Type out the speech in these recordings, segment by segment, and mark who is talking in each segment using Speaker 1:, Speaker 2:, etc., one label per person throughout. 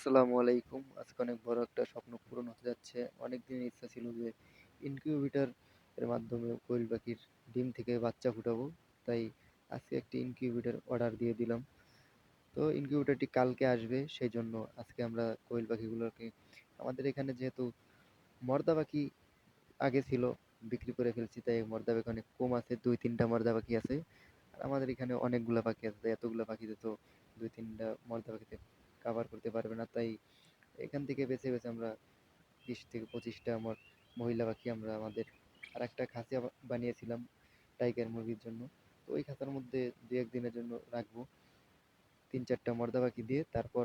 Speaker 1: আসসালামু আলাইকুম। আজকে অনেক বড় একটা স্বপ্ন পূরণ হতে যাচ্ছে। অনেক দিনের ইচ্ছা ছিল যে ইনকিউবেটর এর মাধ্যমে কোয়েল পাখির ডিম থেকে বাচ্চা ফুটাবো। তাই আজকে একটি ইনকিউবেটর অর্ডার দিয়ে দিলাম। তো ইনকিউবেটরটি কালকে আসবে সেই জন্য আজকে আমরা কোয়েল পাখিগুলোকে, আমাদের এখানে যেহেতু মর্দা পাখি আগে ছিল, বিক্রি করে ফেলছি, তাই মর্দা পাখি অনেক কম আছে, দুই তিনটা মর্দা পাখি আছে। আর আমাদের এখানে অনেকগুলো পাখি আছে, তাই এতগুলা পাখিতে তো দুই তিনটা মর্দা পাখিতে কাভার করতে পারবে না। তাই এখান থেকে বেছে বেছে আমরা বিশ থেকে পঁচিশটা আমার মহিলা পাখি আমরা আমাদের আর একটা খাঁচা বানিয়েছিলাম টাইগার মুরগির জন্য। তো ওই খাঁচার মধ্যে দু এক দিনের জন্য রাখব। তিন চারটা মর্দা পাখি দিয়ে তারপর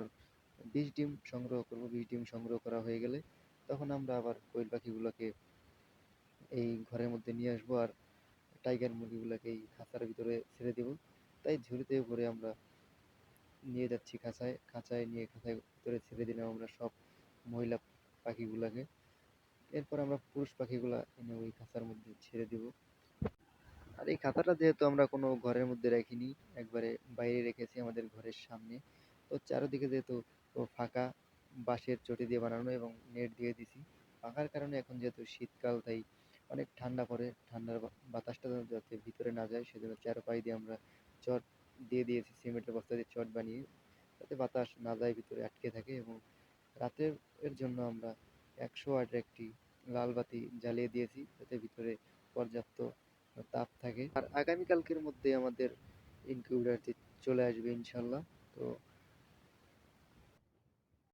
Speaker 1: বিশ ডিম সংগ্রহ করব। বিশ ডিম সংগ্রহ করা হয়ে গেলে তখন আমরা আবার কোয়েল পাখিগুলোকে এই ঘরের মধ্যে নিয়ে আসব আর টাইগার মুরগিগুলোকে এই খাঁচার ভিতরে ছেড়ে দেবো। তাই ঝুড়িতে করে আমরা নিয়ে যাচ্ছি, খাঁচায় খাঁচায় নিয়ে খাঁচায় ভিতরে ছেড়ে দিলাম আমরা সব মহিলা পাখিগুলাকে। এরপর আমরা পুরুষ পাখিগুলা এনে ওই খাঁচার মধ্যে ছেড়ে দিব। আর এই খাঁচাটা যেহেতু আমরা কোনো ঘরের মধ্যে রাখিনি, একবারে বাইরে রেখেছি আমাদের ঘরের সামনে, তো চারিদিকে যেহেতু ফাঁকা, বাঁশের চটি দিয়ে বানানো এবং নেট দিয়ে দিছি। ফাঁকার কারণে এখন যেহেতু শীতকাল, তাই অনেক ঠান্ডা পড়ে, ঠান্ডার বাতাসটা যাতে ভিতরে না যায়, সেজন্য চারপাই দিয়ে আমরা চট দিয়ে দিয়েছি, সিমেন্টের বস্তা দিয়ে চট বানিয়ে। যাতে বাতাস না যায়, ভিতরে আটকে থাকে এবং রাতের এর জন্য আমরা একশো ওয়াটের একটি লাল বাতি জ্বালিয়ে দিয়েছি, যাতে ভিতরে পর্যাপ্ত তাপ থাকে। আর আগামীকালকের মধ্যে আমাদের ইনকিউবেটারটি চলে আসবে ইনশাল্লাহ। তো